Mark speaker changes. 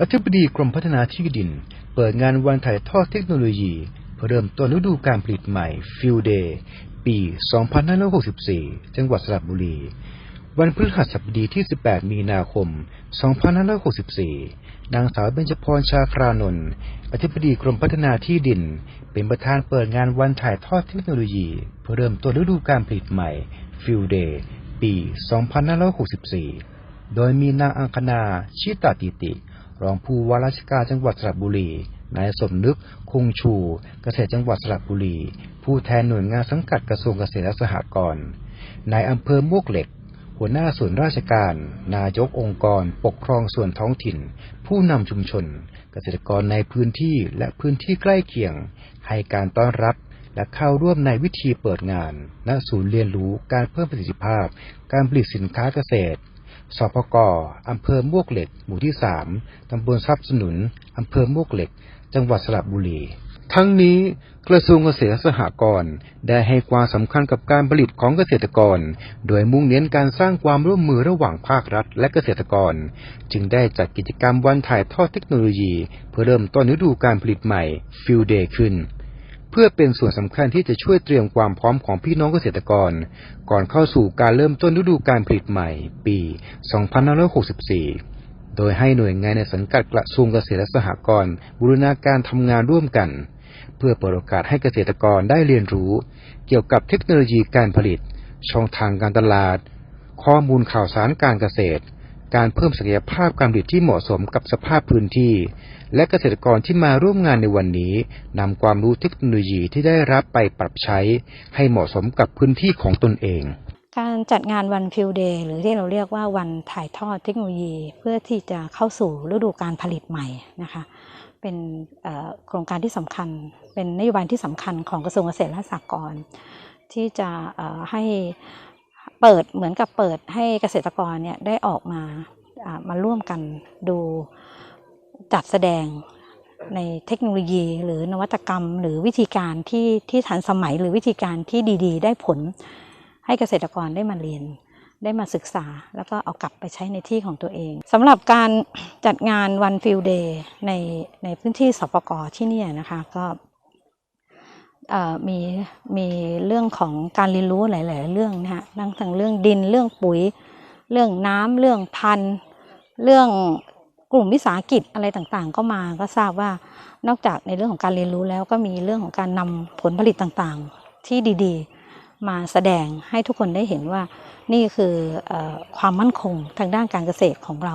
Speaker 1: อธิบดีกรมพัฒนาที่ดิน เปิดงานวันถ่ายทอดเทคโนโลยีเพื่อเริ่มต้นฤดูการผลิตใหม่ฟิลเดย์ปี 2564 จังหวัดสระบุรี วันพฤหัสบดีที่ 18 มีนาคม 2564 นางสาวเบญจพรชาครานนท์อธิบดีกรมพัฒนาที่ดิน เป็นประธานเปิดงานวันถ่ายทอดเทคโนโลยี เพื่อเริ่มต้นฤดูการผลิตใหม่ฟิลเดย์ปี 2564 โดยมีนางอังคณาชิตาติติ รองผู้ว่าราชการจังหวัดสระบุรี นายสมนึก คงชู เกษตรจังหวัดสระบุรี ผู้แทนหน่วยงานสังกัดกระทรวงเกษตรและสหกรณ์นายอำเภอมวกเหล็ก หัวหน้าส่วนราชการ นายกองค์กร ปกครองส่วนท้องถิ่น ผู้นำชุมชน เกษตรกรในพื้นที่และพื้นที่ใกล้เคียง ให้การต้อนรับและเข้าร่วมในวิธีเปิดงาน ณ ศูนย์เรียนรู้การเพิ่มประสิทธิภาพ การผลิตสินค้าเกษตร สพกอำเภอมวกเหล็ก หมู่ที่3ตำบลทรัพย์สนุนอำเภอมวกเหล็ก จังหวัดสระบุรี ทั้งนี้กระทรวงเกษตรและสหกรณ์ได้ให้ความสำคัญกับการผลิตของเกษตรกร โดยมุ่งเน้นการสร้างความร่วมมือระหว่างภาครัฐและเกษตรกร จึงได้จัดกิจกรรมวันถ่ายทอดเทคโนโลยี เพื่อเริ่มต้นฤดูการผลิตใหม่ฟิลเดย์ขึ้น เพื่อเป็นส่วนสำคัญที่จะช่วยเตรียมความพร้อมของพี่น้องเกษตรกร ก่อนเข้าสู่การเริ่มต้นฤดูการผลิตใหม่ ปี 2564 โดยให้หน่วยงานในสังกัดกระทรวงเกษตรและสหกรณ์บูรณาการทำงานร่วมกัน เพื่อเปิดโอกาสให้เกษตรกรได้เรียนรู้ เกี่ยวกับเทคโนโลยีการผลิต ช่องทางการตลาด ข้อมูลข่าวสารการเกษตร การเพิ่มศักยภาพการผลิตที่เหมาะสมกับสภาพพื้นที่ และเกษตรกรที่มาร่วมงานในวันนี้นำความรู้เทคโนโลยีที่ได้รับไปปรับใช้ ให้เหมาะสมกับพื้นที่ของตนเอง
Speaker 2: การจัดงานวันฟิลเดย์หรือที่เราเรียกว่าวันถ่ายทอดเทคโนโลยี เพื่อที่จะเข้าสู่ฤดูการผลิตใหม่นะคะเป็นโครงการที่สำคัญ เป็นนโยบายที่สำคัญของกระทรวงเกษตรและสหกรณ์ที่จะให้ เปิดเหมือนกับเปิดให้เกษตรกรเนี่ยได้ออกมาอ่ามาร่วมกันดูจัดแสดงในเทคโนโลยีหรือนวัตกรรม หรือวิธีการที่ที่ทันสมัยหรือวิธีการที่ดี ๆ ได้ผล ให้เกษตรกรได้มาเรียน ได้มาศึกษา แล้วก็เอากลับไปใช้ในที่ของตัวเองสำหรับการจัดงานวันฟิลเดย์ในในพื้นที่สปกที่นี่นะคะ ก็ มีมีเรื่องของการเรียนรู้หลาย ๆ เรื่องนะฮะทั้งทั้งเรื่องดินเรื่องปุ๋ย เรื่องน้ำเรื่องพันธุ์ เรื่องกลุ่มวิสาหกิจอะไรต่างๆ ก็มาก็ทราบว่านอกจากในเรื่องของการเรียนรู้แล้วก็มีเรื่องของการนำผลผลิตต่างๆ ที่ดีๆ มาแสดงให้ทุกคนได้เห็นว่านี่คืออความมั่นคงทางด้านการเกษตรของเรา